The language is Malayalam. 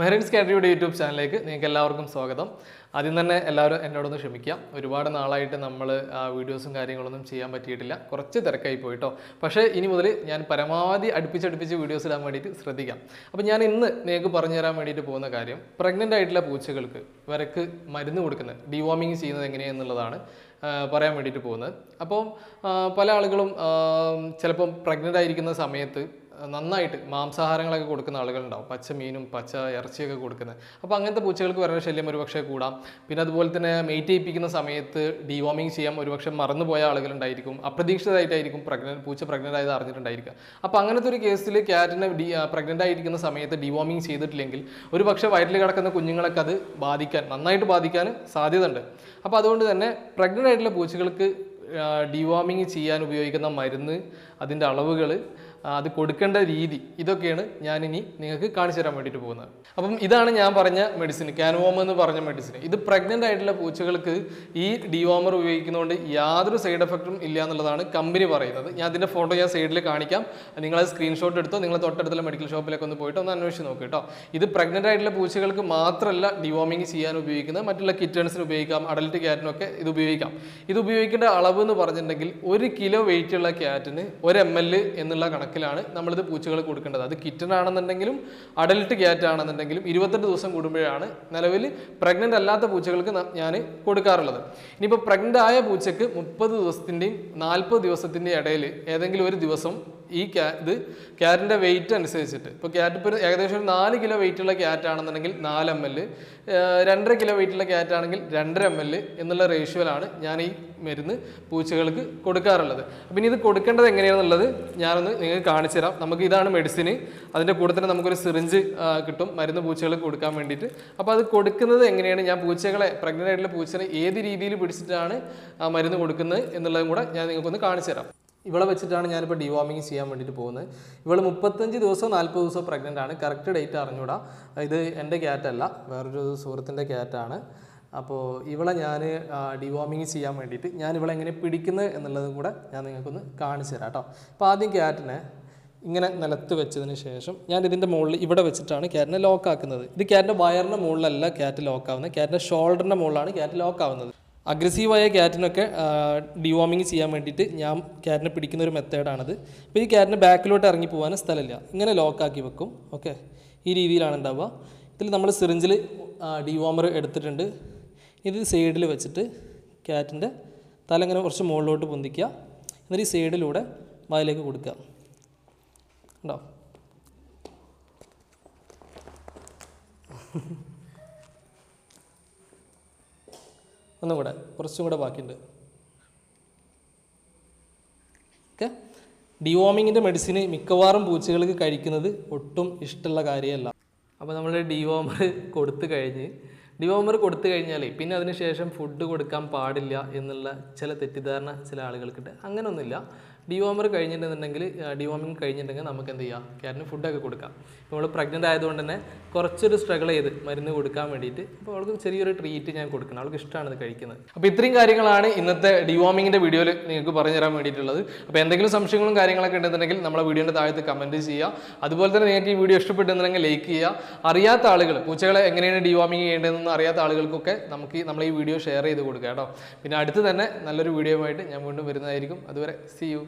മെഹറിൻസ് കാറ്ററിയുടെ യൂട്യൂബ് ചാനലിലേക്ക് നിങ്ങൾക്ക് എല്ലാവർക്കും സ്വാഗതം. ആദ്യം തന്നെ എല്ലാവരും എന്നോടൊന്ന് ക്ഷമിക്കാം. ഒരുപാട് നാളായിട്ട് നമ്മൾ ആ വീഡിയോസും കാര്യങ്ങളൊന്നും ചെയ്യാൻ പറ്റിയിട്ടില്ല. കുറച്ച് തിരക്കായി പോയിട്ടോ. പക്ഷേ ഇനി മുതൽ ഞാൻ പരമാവധി അടുപ്പിച്ചടുപ്പിച്ച് വീഡിയോസ് ഇടാൻ വേണ്ടിയിട്ട് ശ്രദ്ധിക്കാം. അപ്പോൾ ഞാൻ ഇന്ന് നിങ്ങൾക്ക് പറഞ്ഞു തരാൻ വേണ്ടിയിട്ട് പോകുന്ന കാര്യം പ്രഗ്നന്റ് ആയിട്ടുള്ള പൂച്ചകൾക്ക് വരക്ക് മരുന്ന് കൊടുക്കുന്നത് ഡിവോമിങ് ചെയ്യുന്നത് എങ്ങനെയെന്നുള്ളതാണ് പറയാൻ വേണ്ടിയിട്ട് പോകുന്നത്. അപ്പോൾ പല ആളുകളും ചിലപ്പം പ്രഗ്നന്റ് ആയിരിക്കുന്ന സമയത്ത് നന്നായിട്ട് മാംസാഹാരങ്ങളൊക്കെ കൊടുക്കുന്ന ആളുകളുണ്ടാവും. പച്ച മീനും പച്ച ഇറച്ചിയൊക്കെ കൊടുക്കുന്നത്. അപ്പോൾ അങ്ങനത്തെ പൂച്ചകൾക്ക് വരുന്ന ശല്യം ഒരുപക്ഷെ കൂടാം. പിന്നെ അതുപോലെ തന്നെ മെയ്റ്റ് ചെയ്യിപ്പിക്കുന്ന സമയത്ത് ഡിവോമിങ് ചെയ്യാൻ ഒരുപക്ഷെ മറന്നുപോയ ആളുകളുണ്ടായിരിക്കും. അപ്രതീക്ഷിതമായിട്ടായിരിക്കും പ്രഗ്നൻ പൂച്ച പ്രഗ്നന്റ് ആയത് അറിഞ്ഞിട്ടുണ്ടായിരിക്കുക. അപ്പോൾ അങ്ങനത്തെ ഒരു കേസിൽ ക്യാറ്റിനെ ഡി പ്രഗ്നന്റ് ആയിരിക്കുന്ന സമയത്ത് ഡിവോമിങ് ചെയ്തിട്ടില്ലെങ്കിൽ ഒരു പക്ഷേ വയറ്റിൽ കിടക്കുന്ന കുഞ്ഞുങ്ങളൊക്കെ അത് ബാധിക്കാൻ നന്നായിട്ട് ബാധിക്കാൻ സാധ്യതയുണ്ട്. അപ്പോൾ അതുകൊണ്ട് തന്നെ പ്രഗ്നന്റ് ആയിട്ടുള്ള പൂച്ചകൾക്ക് ഡിവോമിങ് ചെയ്യാൻ ഉപയോഗിക്കുന്ന മരുന്ന് അതിന്റെ അളവുകൾ അത് കൊടുക്കേണ്ട രീതി ഇതൊക്കെയാണ് ഞാൻ ഇനി നിങ്ങൾക്ക് കാണിച്ചു തരാൻ വേണ്ടിയിട്ട് പോകുന്നത്. അപ്പം ഇതാണ് ഞാൻ പറഞ്ഞ മെഡിസിൻ കാൻവോം എന്ന് പറഞ്ഞ മെഡിസിൻ ഇത് പ്രഗ്നന്റ് ആയിട്ടുള്ള പൂച്ചകൾക്ക് ഈ ഡിവോമർ ഉപയോഗിക്കുന്നതുകൊണ്ട് യാതൊരു സൈഡ് എഫക്റ്റും ഇല്ല എന്നുള്ളതാണ് കമ്പനി പറയുന്നത്. ഞാൻ അതിന്റെ ഫോട്ടോ ഞാൻ സൈഡിൽ കാണിക്കാം. നിങ്ങളത് സ്ക്രീൻഷോട്ട് എടുത്തോ നിങ്ങൾ തൊട്ടടുത്തുള്ള മെഡിക്കൽ ഷോപ്പിലൊക്കെ ഒന്ന് പോയിട്ട് ഒന്ന് അന്വേഷിച്ച് നോക്കുക കേട്ടോ ഇത് പ്രഗ്നന്റ് ആയിട്ടുള്ള പൂച്ചകൾക്ക് മാത്രമല്ല ഡിവോമിങ് ചെയ്യാൻ ഉപയോഗിക്കുന്നത്. മറ്റുള്ള കിറ്റൺസിന് ഉപയോഗിക്കാം അഡൽട്ട് ക്യാറ്റിനൊക്കെ ഇത് ഉപയോഗിക്കാം. ഇത് ഉപയോഗിക്കേണ്ട അളവ് എന്ന് പറഞ്ഞിട്ടുണ്ടെങ്കിൽ ഒരു കിലോ വെയിറ്റ് ഉള്ള ക്യാറ്റിന് ഒരു എം എൽ എന്നുള്ള കണക്കിലാണ് നമ്മളിത് പൂച്ചകൾ കൊടുക്കേണ്ടത്. അത് കിറ്റൺ ആണെന്നുണ്ടെങ്കിലും അഡൽട്ട് ക്യാറ്റ് ആണെന്നുണ്ടെങ്കിലും ഇരുപത്തെട്ട് ദിവസം കൂടുമ്പോഴാണ് നിലവിൽ പ്രഗ്നന്റ് അല്ലാത്ത പൂച്ചകൾക്ക് ഞാൻ കൊടുക്കാറുള്ളത്. ഇനിയിപ്പോൾ പ്രഗ്നന്റ് ആയ പൂച്ചക്ക് മുപ്പത് ദിവസത്തിന്റെയും നാൽപ്പത് ദിവസത്തിന്റെയും ഇടയിൽ ഏതെങ്കിലും ഒരു ദിവസം ഈ ക്യാ ഇത് ക്യാറ്റിന്റെ വെയിറ്റ് അനുസരിച്ചിട്ട്. ഇപ്പോൾ ക്യാറ്റ് ഇപ്പോൾ ഏകദേശം ഒരു നാല് കിലോ വെയിറ്റുള്ള ക്യാറ്റ് ആണെന്നുണ്ടെങ്കിൽ നാല് എം എൽ രണ്ടര കിലോ വെയിറ്റുള്ള ക്യാറ്റ് ആണെങ്കിൽ രണ്ടര എം എൽ എന്നുള്ള റേഷ്യോയിലാണ് ഞാൻ ഈ മരുന്ന് പൂച്ചകൾക്ക് കൊടുക്കാറുള്ളത്. അപ്പം ഇനി ഇത് കൊടുക്കേണ്ടത് എങ്ങനെയാണെന്നുള്ളത് ഞാനൊന്ന് നിങ്ങൾക്ക് കാണിച്ചു തരാം. നമുക്ക് ഇതാണ് മെഡിസിന് അതിന്റെ കൂടെ തന്നെ നമുക്കൊരു സിറിഞ്ച് കിട്ടും. മരുന്ന് പൂച്ചകൾക്ക് കൊടുക്കാൻ വേണ്ടിയിട്ട്. അപ്പോൾ അത് കൊടുക്കുന്നത് എങ്ങനെയാണ്? ഞാൻ പൂച്ചകളെ പ്രഗ്നന്റ് ആയിട്ടുള്ള പൂച്ചനെ ഏത് രീതിയിൽ പിടിച്ചിട്ടാണ് മരുന്ന് കൊടുക്കുന്നത് എന്നുള്ളതും കൂടെ ഞാൻ നിങ്ങൾക്കൊന്ന് കാണിച്ചു തരാം. ഇവളെ വെച്ചിട്ടാണ് ഞാനിപ്പോൾ ഡിവാമിങ് ചെയ്യാൻ വേണ്ടിയിട്ട് പോകുന്നത്. ഇവൾ മുപ്പത്തഞ്ച് ദിവസവും നാൽപ്പത് ദിവസവും പ്രഗ്നന്റ് ആണ്. കറക്റ്റ് ഡേറ്റ് അറിഞ്ഞൂടാ. ഇത് എന്റെ ക്യാറ്റല്ല വേറൊരു സുഹൃത്തിന്റെ ക്യാറ്റാണ് അപ്പോൾ ഇവളെ ഞാൻ ഡിവോമിങ് ചെയ്യാൻ വേണ്ടിയിട്ട് ഞാൻ ഇവളെ എങ്ങനെ പിടിക്കുന്നത് എന്നുള്ളതും കൂടെ ഞാൻ നിങ്ങൾക്കൊന്ന് കാണിച്ചു തരാം കേട്ടോ. അപ്പോൾ ആദ്യം ക്യാറ്റിനെ ഇങ്ങനെ നിലത്ത് വെച്ചതിന് ശേഷം ഞാൻ ഇതിന്റെ മുകളിൽ ഇവിടെ വെച്ചിട്ടാണ് ക്യാറ്റിനെ ലോക്ക് ആക്കുന്നത്. ഇത് ക്യാറ്റിന്റെ വയറിന്റെ മുകളിലല്ല ക്യാറ്റ് ലോക്ക് ആവുന്നത്. ക്യാറ്റിന്റെ ഷോൾഡറിന്റെ മുകളിലാണ് ക്യാറ്റ് ലോക്ക് ആവുന്നത്. അഗ്രസീവായ ക്യാറ്റിനൊക്കെ ഡിവോമിങ് ചെയ്യാൻ വേണ്ടിയിട്ട് ഞാൻ ക്യാറ്റിനെ പിടിക്കുന്ന ഒരു മെത്തേഡാണത് അപ്പോൾ ഈ ക്യാറ്റിന് ബാക്കിലോട്ട് ഇറങ്ങി പോകാനും സ്ഥലമില്ല. ഇങ്ങനെ ലോക്കാക്കി വെക്കും. ഓക്കെ? ഈ രീതിയിലാണ് ഉണ്ടാവുക. ഇതിൽ നമ്മൾ സിറിഞ്ചിൽ ഡിവോമർ എടുത്തിട്ടുണ്ട്. ഇത് സൈഡിൽ വെച്ചിട്ട് ക്യാറ്റിന്റെ തല ഇങ്ങനെ കുറച്ച് മുകളിലോട്ട് പൊന്തിക്കുക. എന്നിട്ട് ഈ സൈഡിലൂടെ വായിലേക്ക് കൊടുക്കുക. ഉണ്ടോ ഒന്നും കൂടെ കുറച്ചും കൂടെ ബാക്കിയുണ്ട്. ഓക്കെ? ഡിവോമിങ്ങിന്റെ മെഡിസിന് മിക്കവാറും പൂച്ചകൾക്ക് കഴിക്കുന്നത് ഒട്ടും ഇഷ്ടമുള്ള കാര്യമല്ല. അപ്പോൾ നമ്മൾ ഡിവോമർ കൊടുത്തു കഴിഞ്ഞ് ഡിവോമർ കൊടുത്തു കഴിഞ്ഞാൽ പിന്നെ അതിനുശേഷം ഫുഡ് കൊടുക്കാൻ പാടില്ല എന്നുള്ള ചില തെറ്റിദ്ധാരണ ചില ആളുകൾക്കുണ്ട്. അങ്ങനെയൊന്നുമില്ല ഡിവോമർ കഴിഞ്ഞിട്ടുണ്ടെന്നുണ്ടെങ്കിൽ ഡിവോമിങ് കഴിഞ്ഞിട്ടുണ്ടെങ്കിൽ നമുക്ക് എന്ത് ചെയ്യാം? ക്യാറ്റിന് ഫുഡൊക്കെ കൊടുക്കാം. നമ്മൾ പ്രഗ്നന്റ് ആയതുകൊണ്ട് തന്നെ കുറച്ചൊരു സ്ട്രഗിൾ ചെയ്ത് മരുന്ന് കൊടുക്കാൻ വേണ്ടിയിട്ട് അപ്പോൾ അവൾക്ക് ചെറിയൊരു ട്രീറ്റ് ഞാൻ കൊടുക്കണം. അവൾക്ക് ഇഷ്ടമാണ് ഇത് കഴിക്കുന്നത്. അപ്പോൾ ഇത്രയും കാര്യങ്ങളാണ് ഇന്നത്തെ ഡിവോമിങ്ങിന്റെ വീഡിയോയിൽ നിങ്ങൾക്ക് പറഞ്ഞു തരാൻ വേണ്ടിയിട്ടുള്ളത്. അപ്പോൾ എന്തെങ്കിലും സംശയങ്ങളും കാര്യങ്ങളൊക്കെ ഉണ്ടെന്നുണ്ടെങ്കിൽ നമ്മളെ വീഡിയോന്റെ താഴത്ത് കമന്റ് ചെയ്യുക. അതുപോലെ തന്നെ നിങ്ങൾക്ക് ഈ വീഡിയോ ഇഷ്ടപ്പെട്ടുണ്ടെങ്കിൽ ലൈക്ക് ചെയ്യുക. അറിയാത്ത ആളുകൾ പൂച്ചകളെ എങ്ങനെയാണ് ഡിവോമിങ് ചെയ്യേണ്ടതെന്ന് അറിയാത്ത ആളുകൾക്കൊക്കെ നമുക്ക് നമ്മൾ ഈ വീഡിയോ ഷെയർ ചെയ്ത് കൊടുക്കുക കേട്ടോ. പിന്നെ അടുത്ത് തന്നെ നല്ലൊരു വീഡിയോ ആയിട്ട് ഞാൻ വീണ്ടും വരുന്നതായിരിക്കും. അതുവരെ സി യു